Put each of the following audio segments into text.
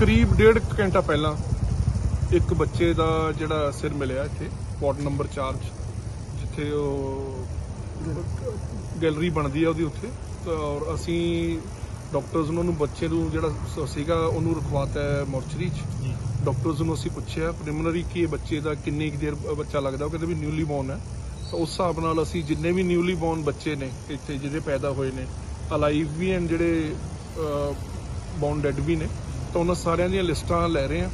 ਕਰੀਬ ਡੇਢ ਕੁ ਘੰਟਾ ਪਹਿਲਾਂ ਇੱਕ ਬੱਚੇ ਦਾ ਜਿਹੜਾ ਸਿਰ ਮਿਲਿਆ ਇੱਥੇ ਵਾਰਡ ਨੰਬਰ 4 ਚ ਜਿੱਥੇ ਉਹ ਗੈਲਰੀ ਬਣਦੀ ਆ ਉਹਦੀ ਉੱਥੇ। ਤਾਂ ਔਰ ਅਸੀਂ ਡਾਕਟਰਸ ਨੂੰ ਉਹਨੂੰ ਬੱਚੇ ਨੂੰ ਜਿਹੜਾ ਸੀਗਾ ਉਹਨੂੰ ਰਖਵਾਤਾ ਹੈ ਮੋਰਚਰੀ ਚ। ਡਾਕਟਰਸ ਨੂੰ ਅਸੀਂ ਪੁੱਛਿਆ ਪ੍ਰੀਲਿਮਿਨਰੀ ਕਿ ਇਹ ਬੱਚੇ ਦਾ ਕਿੰਨੀ ਕੁ ਦੇਰ ਬੱਚਾ ਲੱਗਦਾ ਉਹ ਕਹਿੰਦੇ ਵੀ ਨਿਊਲੀ ਬੋਰਨ ਹੈ। ਤਾਂ ਉਸ ਹਿਸਾਬ ਨਾਲ ਅਸੀਂ ਜਿੰਨੇ ਵੀ ਨਿਊਲੀ ਬੋਰਨ ਬੱਚੇ ਨੇ ਇੱਥੇ ਜਿਹੜੇ ਪੈਦਾ ਹੋਏ ਨੇ ਅਲਾਈਵ ਵੀ ਐਂਡ ਜਿਹੜੇ ਬੌਨ ਡੈਡ ਵੀ ਨੇ ਤਾਂ ਉਹਨਾਂ ਸਾਰਿਆਂ ਦੀਆਂ ਲਿਸਟਾਂ ਲੈ ਰਹੇ ਹਾਂ।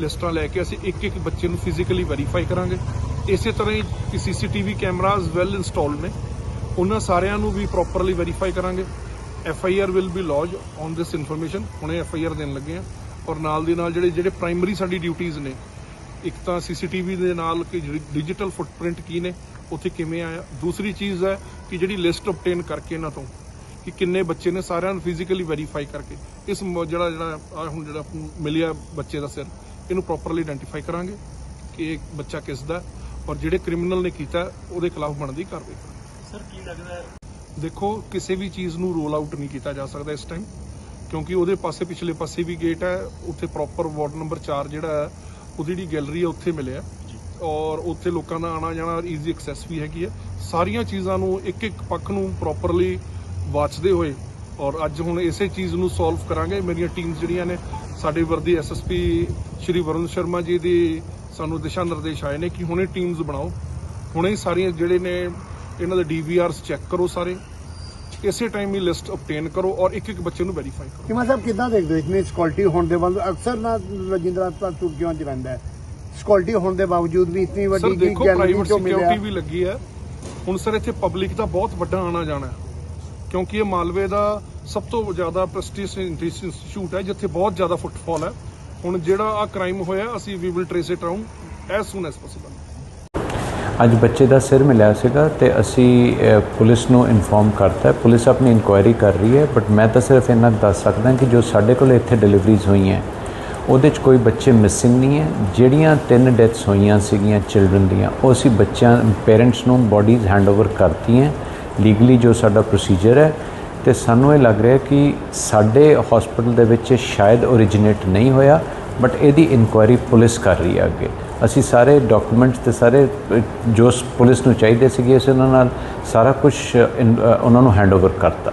ਲਿਸਟਾਂ ਲੈ ਕੇ ਅਸੀਂ ਇੱਕ ਇੱਕ ਬੱਚੇ ਨੂੰ ਫਿਜ਼ੀਕਲੀ ਵੈਰੀਫਾਈ ਕਰਾਂਗੇ। ਇਸੇ ਤਰ੍ਹਾਂ ਹੀ ਸੀਸੀਟੀਵੀ ਕੈਮਰਾਜ਼ ਵੈਲ ਇੰਸਟਾਲਡ ਨੇ। ਉਹਨਾਂ ਸਾਰਿਆਂ ਨੂੰ ਵੀ ਪ੍ਰੋਪਰਲੀ ਵੈਰੀਫਾਈ ਕਰਾਂਗੇ। F I R will be lodge on this information ਹੁਣੇ ਐਫ ਆਈ ਆਰ ਦੇਣ ਲੱਗੇ ਆ ਔਰ ਨਾਲ ਦੀ ਨਾਲ ਜਿਹੜੇ ਜਿਹੜੇ ਪ੍ਰਾਇਮਰੀ ਸਾਡੀ ਡਿਊਟੀਆਂ ਨੇ, ਇੱਕ ਤਾਂ ਸੀਸੀਟੀਵੀ ਦੇ ਨਾਲ ਕਿ ਡਿਜੀਟਲ ਫੁੱਟਪ੍ਰਿੰਟ ਕੀ ਨੇ, ਉੱਥੇ ਕਿਵੇਂ ਆਇਆ। ਦੂਸਰੀ ਚੀਜ਼ ਹੈ ਕਿ ਜਿਹੜੀ ਲਿਸਟ ਆਬਟੇਨ ਕਰਕੇ ਇਹਨਾਂ ਤੋਂ, ਕਿ ਕਿੰਨੇ ਬੱਚੇ ਨੇ ਸਾਰਿਆਂ ਨੂੰ ਫਿਜ਼ੀਕਲੀ ਵੈਰੀਫਾਈ ਕਰਕੇ। ਇਸ ਮ- ਜਿਹੜਾ ਜਿਹੜਾ ਆਹ ਹੁਣ ਜਿਹੜਾ ਮਿਲਿਆ ਬੱਚੇ ਦਾ ਸਿਰ ਇਹਨੂੰ ਪ੍ਰੋਪਰਲੀ ਆਇਡੈਂਟੀਫਾਈ ਕਰਾਂਗੇ ਕਿ ਇਹ ਬੱਚਾ ਕਿਸ ਦਾ ਹੈ ਔਰ ਜਿਹੜੇ ਕ੍ਰਿਮੀਨਲ ਨੇ ਕੀਤਾ ਉਹਦੇ ਖਿਲਾਫ ਬਣਦੀ ਕਾਰਵਾਈ ਕਰਾਂਗੇ। ਸਰ ਕੀ ਲੱਗਦਾ ਹੈ? ਦੇਖੋ ਕਿਸੇ ਵੀ ਚੀਜ਼ ਨੂੰ ਰੋਲ ਆਊਟ ਨਹੀਂ ਕੀਤਾ ਜਾ ਸਕਦਾ ਇਸ ਟਾਈਮ ਕਿਉਂਕਿ ਉਹਦੇ ਪਾਸੇ ਪਿਛਲੇ ਪਾਸੇ ਵੀ ਗੇਟ ਹੈ ਉੱਥੇ ਪ੍ਰੋਪਰ ਵਾਰਡ ਨੰਬਰ 4 ਜਿਹੜਾ ਹੈ ਉਹਦੀ ਜਿਹੜੀ ਗੈਲਰੀ ਹੈ ਉੱਥੇ ਮਿਲਿਆ ਔਰ ਉੱਥੇ ਲੋਕਾਂ ਦਾ ਆਣਾ ਜਾਣਾ ਈਜ਼ੀ ਐਕਸੈਸ ਵੀ ਹੈਗੀ ਹੈ। ਸਾਰੀਆਂ ਚੀਜ਼ਾਂ ਨੂੰ ਇੱਕ ਇੱਕ ਪੱਖ ਨੂੰ ਪ੍ਰੋਪਰਲੀ ਵਾਚਦੇ ਹੋਏ ਔਰ ਅੱਜ ਹੁਣ ਇਸੇ ਚੀਜ਼ ਨੂੰ ਸੋਲਵ ਕਰਾਂਗੇ। ਮੇਰੀਆਂ ਟੀਮਸ ਜਿਹੜੀਆਂ ਨੇ ਸਾਡੇ ਵਰਦੀ ਐਸਐਸਪੀ ਸ਼੍ਰੀ ਵਰੁਣ ਸ਼ਰਮਾ ਜੀ ਦੀ ਸਾਨੂੰ ਦਿਸ਼ਾ ਨਿਰਦੇਸ਼ ਆਏ ਨੇ ਕਿ ਹੁਣੇ ਟੀਮਸ ਬਣਾਓ। ਹੁਣੇ ਸਾਰੀਆਂ ਜਿਹੜੇ ਨੇ ਇਹਨਾਂ ਦੇ ਡੀਵੀਆਰਸ ਚੈੱਕ ਕਰੋ ਸਾਰੇ। ਇਸੇ ਟਾਈਮ ਹੀ ਲਿਸਟ ਆਬਟੇਨ ਕਰੋ ਔਰ ਇੱਕ ਇੱਕ ਬੱਚੇ ਨੂੰ ਵੈਰੀਫਾਈ ਕਰੋ। ਕਿਮਾ ਸਾਹਿਬ ਕਿੱਦਾਂ ਦੇਖਦੇ ਹੋ ਇਤਨੀ ਸਕਿਉਰਟੀ ਹੋਣ ਦੇ ਬਾਵਜੂਦ ਅਕਸਰ ਨਾ ਰਜਿੰਦਰਾ ਹਸਪਤਾਲ ਤੁਰਕੀਆਂ ਚ ਰਹਿੰਦਾ ਹੈ। ਸਕਿਉਰਟੀ ਹੋਣ ਦੇ ਬਾਵਜੂਦ ਵੀ ਇਤਨੀ ਵੱਡੀ ਗੈਲਰੀ ਪ੍ਰਾਈਵੇਟ ਚੋਂ ਮਿਲਿਆ? ਸਿਕਿਉਰਿਟੀ ਵੀ ਲੱਗੀ ਹੈ। ਹੁਣ ਸਰ ਇੱਥੇ ਪਬਲਿਕ ਦਾ ਬਹੁਤ ਵੱਡਾ ਆਣਾ ਜਾਣਾ ਹੈ। ਕਿਉਂਕਿ ਇਹ ਮਾਲਵੇ ਦਾ ਸਭ ਤੋਂ ਜ਼ਿਆਦਾ ਪ੍ਰੈਸਟੀਜੀਅਸ ਇੰਸਟੀਚਿਊਟ ਹੈ, ਜਿੱਥੇ ਬਹੁਤ ਜ਼ਿਆਦਾ ਫੁੱਟਫਾਲ ਹੈ। ਹੁਣ ਜਿਹੜਾ ਆ ਕ੍ਰਾਈਮ ਹੋਇਆ, ਅਸੀਂ we will trace it around as soon as possible ਅੱਜ ਬੱਚੇ ਦਾ ਸਿਰ ਮਿਲਿਆ ਸੀਗਾ ਤੇ ਅਸੀਂ ਪੁਲਿਸ ਨੂੰ ਇਨਫੋਰਮ ਕਰਤਾ ਹੈ। ਪੁਲਿਸ ਆਪਣੀ ਇਨਕੁਆਇਰੀ ਕਰ ਰਹੀ ਹੈ ਬਟ ਮੈਂ ਤਾਂ ਸਿਰਫ ਇਹਨਾਂ ਦੱਸ ਸਕਦਾ ਕਿ ਜੋ ਸਾਡੇ ਕੋਲ ਇੱਥੇ ਡਿਲੀਵਰੀਜ਼ ਹੋਈਆਂ, ਉਹਦੇ 'ਚ ਕੋਈ ਬੱਚੇ ਮਿਸਿੰਗ ਨਹੀਂ ਹੈ। ਜਿਹੜੀਆਂ ਤਿੰਨ ਡੈਥਸ ਹੋਈਆਂ ਸੀਗੀਆਂ ਚਿਲਡਰਨ ਦੀਆਂ, ਉਹ ਅਸੀਂ ਬੱਚਿਆਂ ਪੇਰੈਂਟਸ ਨੂੰ ਬੋਡੀਜ਼ ਹੈਂਡਓਵਰ ਕਰਤੀਆਂ। ਲੀਗਲੀ ਜੋ ਸਾਡਾ ਪ੍ਰੋਸੀਜਰ ਹੈ, ਤੇ ਸਾਨੂੰ ਇਹ ਲੱਗ ਰਿਹਾ ਕਿ ਸਾਡੇ ਹਸਪੀਟਲ ਦੇ ਵਿੱਚ ਸ਼ਾਇਦ ਓਰੀਜਿਨੇਟ ਨਹੀਂ ਹੋਇਆ ਬਟ ਇਹਦੀ ਇਨਕੁਆਇਰੀ ਪੁਲਿਸ ਕਰ ਰਹੀ ਹੈ ਅੱਗੇ। ਅਸੀਂ ਸਾਰੇ ਡਾਕੂਮੈਂਟਸ ਤੇ ਸਾਰੇ ਜੋ ਪੁਲਿਸ ਨੂੰ ਚਾਹੀਦੇ ਸੀਗੇ ਅਸੀਂ ਉਹਨਾਂ ਨਾਲ ਸਾਰਾ ਕੁਝ ਉਹਨਾਂ ਨੂੰ ਹੈਂਡਓਵਰ ਕਰਤਾ।